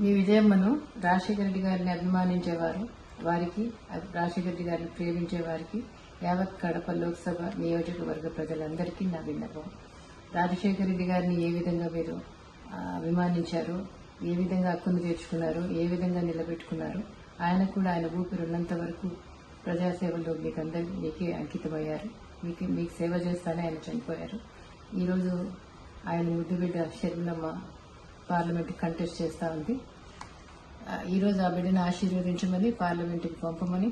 మీ విజయమ్మను రాజశేఖర రెడ్డి గారిని అభిమానించేవారు వారికి రాజశేఖర రెడ్డి గారిని ప్రేమించే వారికి యావత్ కడప లోక్సభ నియోజకవర్గ ప్రజలందరికీ నా విన్నపం. రాజశేఖర రెడ్డి గారిని ఏ విధంగా మీరు అభిమానించారు ఏ విధంగా హక్కును తీర్చుకున్నారు ఏ విధంగా నిలబెట్టుకున్నారు ఆయన కూడా ఆయన ఊపిరి ఉన్నంత వరకు ప్రజాసేవలో మీకు అందరి మీకే అంకితమయ్యారు. మీకు మీకు సేవ చేస్తానే ఆయన చనిపోయారు. ఈరోజు ఆయన ముద్దు బిడ్డ షర్మిలమ్మ పార్లమెంట్ కంటెస్ట్ చేస్తా ఉంది. ఈరోజు ఆ బిడ్డను ఆశీర్వదించమని పార్లమెంట్కి పంపమని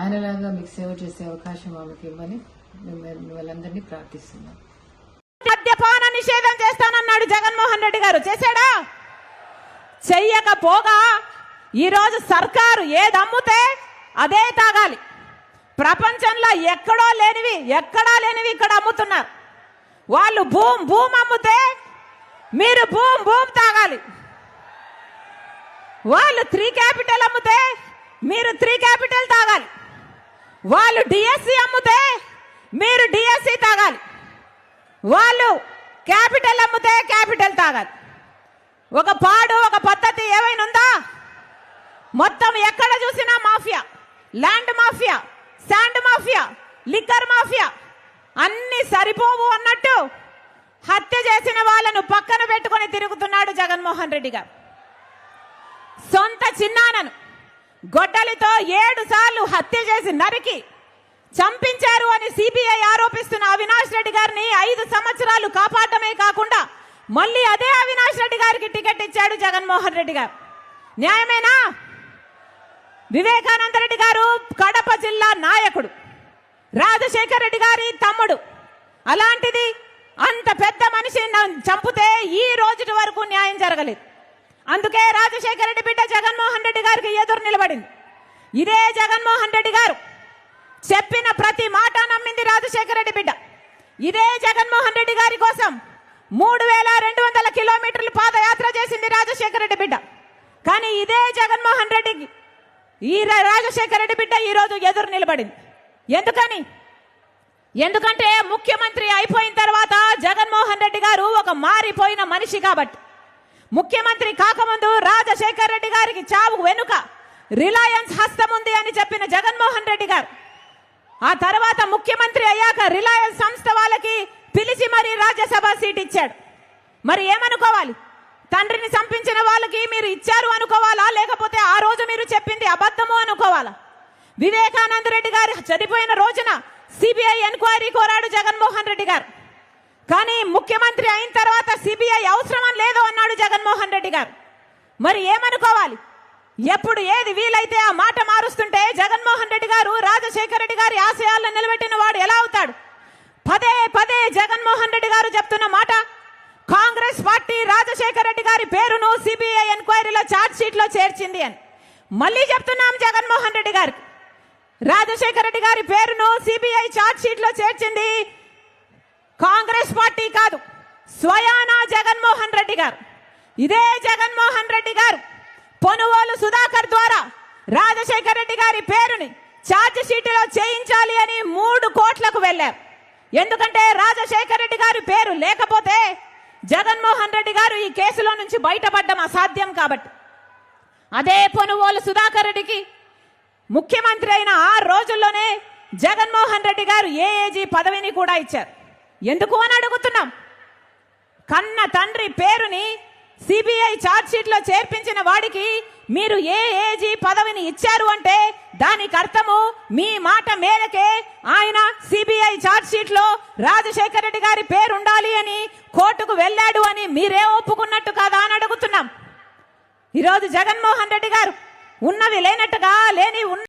ఆయనలాగా మీకు సేవ చేసే అవకాశం ఆమెకి ఇవ్వమని మిమ్మల్ని మిమ్మల్ని ప్రార్థిస్తున్నాం. మద్యపాన నిషేధం చేస్తానన్నాడు జగన్మోహన్ రెడ్డి గారు. చేశాడా? చెయ్యకపోగా ఈరోజు సర్కారు ఏది అమ్ముతే అదే తాగాలి. ప్రపంచంలో ఎక్కడో లేనివి ఎక్కడా లేనివి ఇక్కడ అమ్ముతున్నారు. వాళ్ళు భూమ్ భూమ్ అమ్ముతే మీరు భూమి భూమి తాగాలి. వాళ్ళు త్రీ క్యాపిటల్ అమ్మితే మీరు త్రీ క్యాపిటల్ తాగాలి. వాళ్ళు డిఎస్సి అమ్మితే మీరు డిఎస్సి తాగాలి. వాళ్ళు క్యాపిటల్ అమ్మితే క్యాపిటల్ తాగాలి. ఒక పాడు ఒక పద్ధతి ఏమైనా ఉందా? మొత్తం ఎక్కడ చూసినా mafia. Land mafia sand mafia liquor mafia. అన్ని సరిపోవు అన్నట్టు హత్య చేసిన వాళ్ళను పక్కన పెట్టుకొని తిరుగుతున్నాడు జగన్మోహన్ రెడ్డి గారు. సొంత చిన్నానను గొడ్డలితో ఏడు సార్లు హత్య చేసి నరికి చంపించారు అని సిబిఐ ఆరోపిస్తున్న అవినాష్ రెడ్డి గారిని ఐదు సంవత్సరాలు కాపాడమే కాకుండా మళ్ళీ అదే అవినాష్ రెడ్డి గారికి టికెట్ ఇచ్చాడు జగన్మోహన్ రెడ్డి గారు. న్యాయమేనా? వివేకానంద రెడ్డి గారు కడప జిల్లా నాయకుడు రాజశేఖర్ రెడ్డి గారి తమ్ముడు. అలాంటిది అంత పెద్ద మనిషి నన్ను చంపితే ఈ రోజుటి వరకు న్యాయం జరగలేదు. అందుకే రాజశేఖర రెడ్డి బిడ్డ జగన్మోహన్ రెడ్డి గారికి ఎదురు నిలబడింది. ఇదే జగన్మోహన్ రెడ్డి గారు చెప్పిన ప్రతి మాట నమ్మింది రాజశేఖర రెడ్డి బిడ్డ. ఇదే జగన్మోహన్ రెడ్డి గారి కోసం మూడు వేల రెండు వందల కిలోమీటర్లు పాదయాత్ర చేసింది రాజశేఖర రెడ్డి బిడ్డ. కానీ ఇదే జగన్మోహన్ రెడ్డికి ఈ రాజశేఖర రెడ్డి బిడ్డ ఈ రోజు ఎదురు నిలబడింది. ఎందుకని? ఎందుకంటే ముఖ్యమంత్రి అయిపోయిన తర్వాత జగన్మోహన్ రెడ్డి గారు ఒక మారిపోయిన మనిషి కాబట్టి. ముఖ్యమంత్రి కాకముందు రాజశేఖర్ రెడ్డి గారికి చావు వెనుక రిలయన్స్ హస్తం ఉంది అని చెప్పిన జగన్మోహన్ రెడ్డి గారు. ఆ తర్వాత ముఖ్యమంత్రి అయ్యాక రిలయన్స్ సంస్థ వాళ్ళకి పిలిచి మరి రాజ్యసభ సీట్ ఇచ్చాడు. మరి ఏమనుకోవాలి? తండ్రిని చంపించిన వాళ్ళకి మీరు ఇచ్చారు అనుకోవాలా? లేకపోతే ఆ రోజు మీరు చెప్పింది అబద్ధము అనుకోవాలా? వివేకానంద రెడ్డి గారు చనిపోయిన రోజున సిబిఐ ఎంక్వైరీ కోరాడు జగన్మోహన్ రెడ్డి గారు. కానీ ముఖ్యమంత్రి అయిన తర్వాత సిబిఐ అవసరం లేదు అన్నాడు జగన్మోహన్ రెడ్డి గారు. మరి ఏమనుకోవాలి? ఎప్పుడు ఏది వీలైతే ఆ మాట మారుస్తుంటే జగన్మోహన్ రెడ్డి గారు రాజశేఖర రెడ్డి గారి ఆశయాలను నిలబెట్టిన వాడు ఎలా అవుతాడు? పదే పదే జగన్మోహన్ రెడ్డి గారు చెప్తున్న మాట కాంగ్రెస్ పార్టీ రాజశేఖర రెడ్డి గారి పేరును సిబిఐ ఎంక్వైరీలో ఛార్జ్ షీట్లో చేర్చింది అని. మళ్ళీ చెప్తున్నాం జగన్మోహన్ రెడ్డి గారికి. రాజశేఖర రెడ్డి గారి పేరును సిబిఐ చార్జ్ షీట్లో చేర్చింది కాంగ్రెస్ పార్టీ కాదు స్వయానా జగన్మోహన్ రెడ్డి గారు. ఇదే జగన్మోహన్ రెడ్డి గారు పొనుగోలు సుధాకర్ ద్వారా రాజశేఖర రెడ్డి గారి పేరుని ఛార్జ్ షీటులో చేయించాలి అని మూడు కోట్లకు వెళ్ళారు. ఎందుకంటే రాజశేఖర రెడ్డి గారి పేరు లేకపోతే జగన్మోహన్ రెడ్డి గారు ఈ కేసులో నుంచి బయటపడడం అసాధ్యం కాబట్టి. అదే పొనుగోలు సుధాకర్ రెడ్డికి ముఖ్యమంత్రి అయిన ఆ రోజుల్లోనే జగన్మోహన్ రెడ్డి గారు ఏఏజీ పదవిని కూడా ఇచ్చారు. ఎందుకు అని అడుగుతున్నాం. కన్న తండ్రి పేరుని సిబిఐ ఛార్జ్షీట్లో చేర్పించిన వాడికి మీరు ఏ ఏజీ పదవిని ఇచ్చారు అంటే దానికి అర్థము మీ మాట మేరకే ఆయన సిబిఐ ఛార్జ్షీట్లో రాజశేఖర రెడ్డి గారి పేరు ఉండాలి అని కోర్టుకు వెళ్ళాడు అని మీరే ఒప్పుకున్నట్టు కాదా అని అడుగుతున్నాం. ఈరోజు జగన్మోహన్ రెడ్డి గారు ఉన్నవి లేనట్టుగా లేని ఉన్న